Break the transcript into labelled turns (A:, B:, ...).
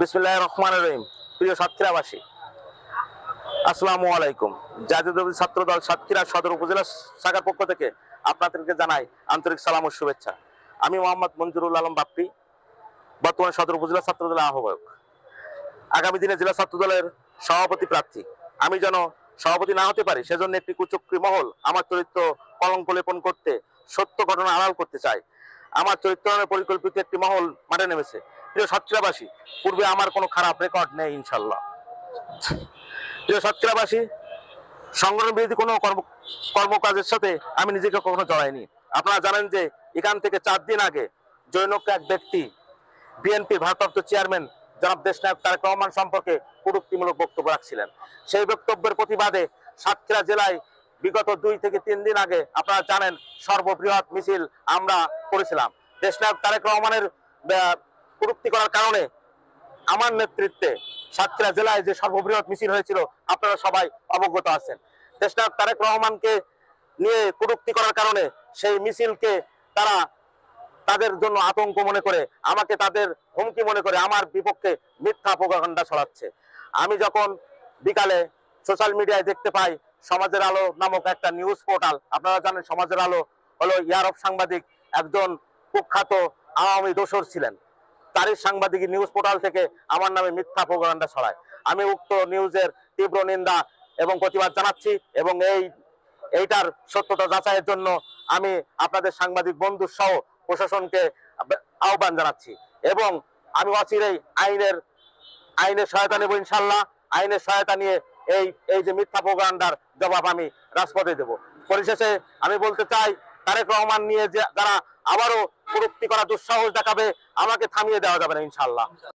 A: বিসমুল্লাহ রহমান রহিম। প্রিয় সাতক্ষীরাবাসী, আসসালামু আলাইকুম। জাতীয় ছাত্র দল সাতক্ষীরা সদর উপজেলা শাখার পক্ষ থেকে আপনাদেরকে জানাই আন্তরিক সালাম ও শুভেচ্ছা। আমি মোহাম্মদ মঞ্জুরুল আলম বাপ্পি, বর্তমানে সদর উপজেলা ছাত্র দলের আহ্বায়ক। আগামী দিনে জেলা ছাত্র দলের সভাপতি প্রার্থী। আমি যেন সভাপতি না হতে পারি, সেজন্য একটি কুচক্রী মহল আমার চরিত্র কলঙ্ক লেপন করতে, সত্য ঘটনা আড়াল করতে চায় আমার চরিত্রায়নের পরিকল্পিত একটি মহল মাঠে নেমেছে। প্রিয় সাতক্ষীরাবাসী পূর্বে আমার কোনো খারাপ রেকর্ড নেই, ইনশাল্লাহ। প্রিয় সাতক্ষীরাবাসী সংগঠন বিরোধী কোনো কর্ম কর্মকাজের সাথে আমি নিজেকে কখনো জড়াইনি। আপনারা জানেন যে এখান থেকে চার দিন আগে জৈনক এক ব্যক্তি বিএনপির ভারপ্রাপ্ত চেয়ারম্যান জনাব দেশনায়ক তারেক রহমান সম্পর্কে কটূক্তিমূলক বক্তব্য রাখছিলেন। সেই বক্তব্যের প্রতিবাদে সাতক্ষীরা জেলায় বিগত দুই থেকে তিন দিন আগে আপনারা জানেন সর্ববৃহৎ মিছিল আমরা করেছিলাম। দেশনায়ক তারেক রহমানের কটূক্তি করার কারণে আমার নেতৃত্বে সাতক্ষীরা জেলায় যে সর্ববৃহৎ মিছিল হয়েছিল, আপনারা সবাই অবগত আছেন। দেশনায়ক তারেক রহমানকে নিয়ে কটূক্তি করার কারণে সেই মিছিলকে তারা তাদের জন্য আতঙ্ক মনে করে, আমাকে তাদের হুমকি মনে করে, আমার বিপক্ষে মিথ্যা প্রকাণ্ডা ছড়াচ্ছে। আমি যখন বিকালে সোশ্যাল মিডিয়ায় দেখতে পাই, সমাজের আলো নামক একটা নিউজ পোর্টাল, আপনারা জানেন সমাজের আলো হলো ইয়ারব সাংবাদিক, একজন কুখ্যাত আওয়ামী দোসর ছিলেন। তারই সাংবাদিক নিউজ পোর্টাল থেকে আমার নামে মিথ্যা প্রোগ্রামটা ছড়ায়। আমি উক্ত নিউজের তীব্র নিন্দা এবং প্রতিবাদ জানাচ্ছি এবং এই, এইটার সত্যতা যাচাইয়ের জন্য আমি আপনাদের সাংবাদিক বন্ধু সহ প্রশাসনকে আহ্বান জানাচ্ছি এবং আমি অচিরেই আইনের আইনের সহায়তা নেব ইনশাল্লাহ আইনের সহায়তা নিয়ে এই এই যে মিথ্যা প্রোগান্ডার জবাব আমি রাজপথে দেব। পরিশেষে আমি বলতে চাই, তারেক রহমান নিয়ে যে যারা আবারও করা দুঃসাহস দেখাবে আমাকে থামিয়ে দেওয়া যাবে না ইনশাল্লাহ